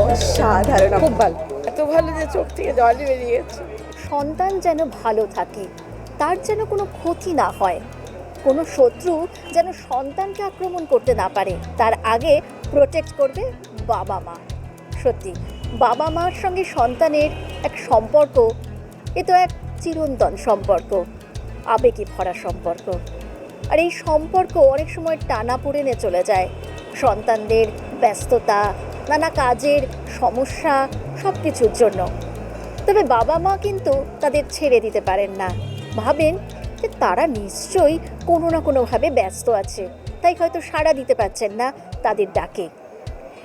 অসাধারণ। খুব ভালো। এত ভালো যে চোখ থেকে জলই বেরিয়ে গেছে সন্তান যেন ভালো থাকে তার যেন কোনো ক্ষতি না হয় কোনো শত্রু যেন সন্তানকে আক্রমণ করতে না পারে তার আগে প্রোটেক্ট করবে বাবা মা। সত্যি বাবা মার সঙ্গে সন্তানের এক সম্পর্ক এ তো এক চিরন্তন সম্পর্ক আবেগে ভরা সম্পর্ক। আর এই সম্পর্ক অনেক সময় টানা পড়েনে চলে যায় সন্তানদের ব্যস্ততা, নানা কাজের সমস্যা সব কিছুর জন্য। তবে বাবা মা কিন্তু তাদের ছেড়ে দিতে পারেন না। ভাবেন যে তারা নিশ্চয়ই কোনো না কোনোভাবে ব্যস্ত আছে, তাই হয়তো সাড়া দিতে পারছেন না তাদের ডাকে।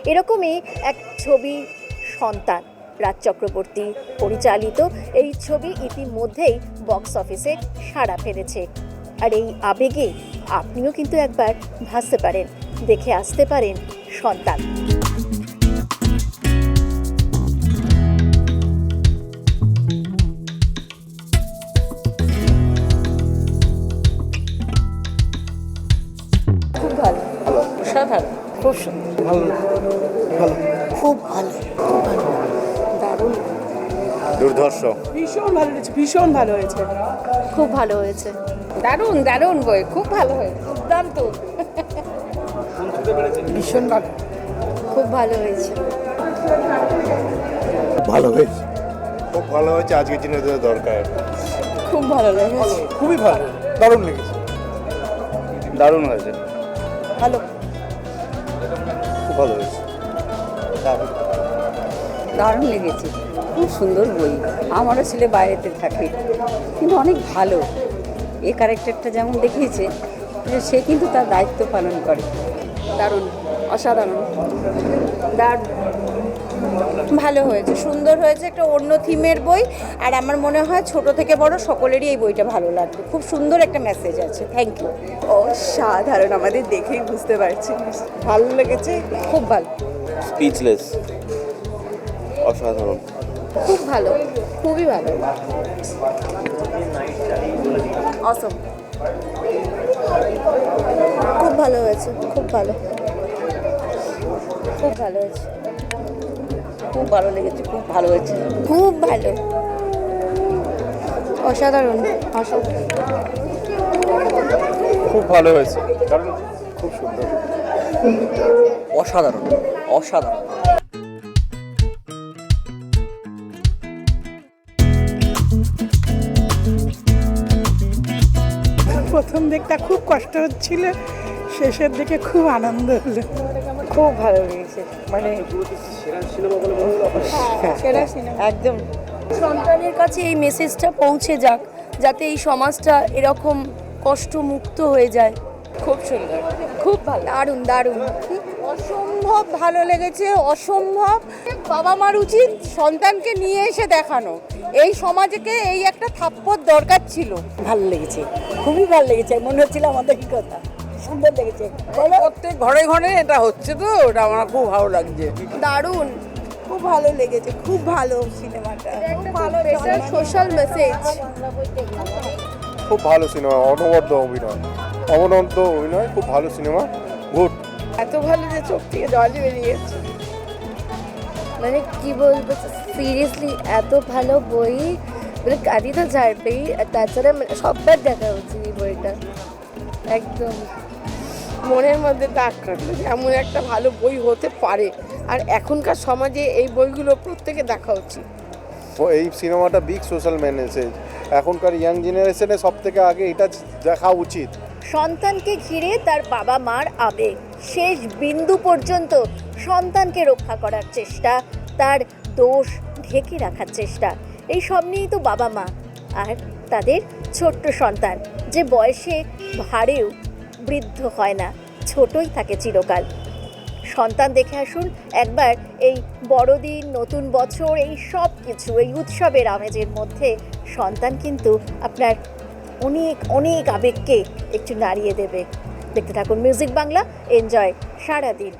এরকমই এক ছবি সন্তান রাজ চক্রবর্তী পরিচালিত, এই ছবি ইতিমধ্যেই বক্স অফিসে সাড়া ফেলেছে। আর এই আবেগে আপনিও কিন্তু একবার ভাসতে পারেন। দেখে আসতে পারেন সন্তান। খুব ভালো। খুব সুন্দর। খুব ভালো। দারুণ। দুর্ধর্ষ। ভীষণ ভালো হয়েছে ভীষণ ভালো হয়েছে। খুব ভালো হয়েছে। দারুণ দারুণ বই খুব ভালো হয়েছে। দুর্দান্ত। ভীষণ ভালো। খুব ভালো হয়েছে। ভালো হয়েছে। খুব ভালো হয়েছে আজকের দিনে তো দরকার। খুব ভালো লেগেছে। খুবই ভালো দারুণ লেগেছে। দারুণ হয়েছে। ভালো। খুব ভালো হয়েছে। দারুণ। লেগেছে। খুব সুন্দর বই। আমারও ছেলে বাইরেতে থাকে। কিন্তু অনেক ভালো। এ ক্যারেক্টারটা যেমন দেখিয়েছে যে সে কিন্তু তার দায়িত্ব পালন করে। দারুণ অসাধারণ। দারুণ ভালো হয়েছে সুন্দর হয়েছে একটা অন্য থিমের বই আর আমার মনে হয় ছোট থেকে বড় সকলেরই এই বইটা ভালো লাগবে। খুব সুন্দর একটা মেসেজ আছে থ্যাংক ইউ অসাধারণ আমাদের দেখেই বুঝতে পারছি। ভালো লেগেছে? খুব ভালো। স্পিচলেস অসাধারণ। খুব ভালো খুবই ভালো। অসম ভালো হয়েছে খুব ভালো। খুব ভালো হয়েছে। খুব ভালো লেগেছে খুব ভালো হয়েছে। খুব ভালো। অসাধারণ অসাধারণ। খুব ভালো হয়েছে কারণ খুব সুন্দর। অসাধারণ অসাধারণ। প্রথম দিকটা খুব কষ্ট হচ্ছিল শেষের দিকে খুব আনন্দ হলো। খুব ভালো লেগেছে। মানে সেরা একদম। সন্তানের কাছে এই মেসেজটা পৌঁছে যাক যাতে এই সমাজটা এরকম কষ্টমুক্ত হয়ে যায়। খুব সুন্দর। খুব ভালো। দারুণ দারুণ। অসম্ভব ভালো লেগেছে অসম্ভব। বাবা মার উচিত সন্তানকে নিয়ে এসে দেখানো। এই সমাজকে এই একটা থাপ্পড় দরকার ছিল। ভালো লেগেছে খুবই ভালো লেগেছে মনে হচ্ছিল আমাদের কথা। সুন্দর লেগেছে। প্রত্যেক ঘরে ঘরে এটা হচ্ছে তো ওটা আমার খুব ভালো লাগছে। দারুণ। খুব ভালো লেগেছে খুব ভালো সিনেমাটা। খুব ভালো সোশ্যাল মেসেজ খুব ভালো সিনেমা অনবদ্য অভিনয়। অবনন্ত অভিনয় খুব ভালো সিনেমা গুড। এত ভালো যে চোখ থেকে জলই বেরিয়ে গেছে মানে কি বলব সিরিয়াসলি এত ভালো বই। মানে কাঁদি তো ঝাড়বেই আর তাছাড়া মানে সববার দেখা উচিত এই বইটা। একদম। মনের মধ্যে দাগ কাটলো যে এমন একটা ভালো বই হতে পারে। আর এখনকার সমাজে এই বইগুলো প্রত্যেকে দেখা উচিত। ও এই সিনেমাটা বিগ সোশ্যাল মেসেজ এখনকার ইয়াং জেনারেশনে সব থেকে আগে এটা দেখা উচিত। সন্তানকে ঘিরে তার বাবা মার আবেগ। শেষ বিন্দু পর্যন্ত সন্তানকে রক্ষা করার চেষ্টা তার দোষ ঢেকে রাখার চেষ্টা। এই সব নিয়েই তো বাবা মা আর তাদের ছোট্ট সন্তান। যে বয়সে ভারেও বৃদ্ধ হয় না, ছোটই থাকে চিরকাল। সন্তান দেখে আসুন, একবার এই বড়দিন, নতুন বছর, এই সব কিছু, এই উৎসবের আমেজের মধ্যে সন্তান কিন্তু আপনার অনেক অনেক আবেগকে একটু নাড়িয়ে দেবে। দেখতে থাকুন মিউজিক বাংলা, এনজয় সারাদিন।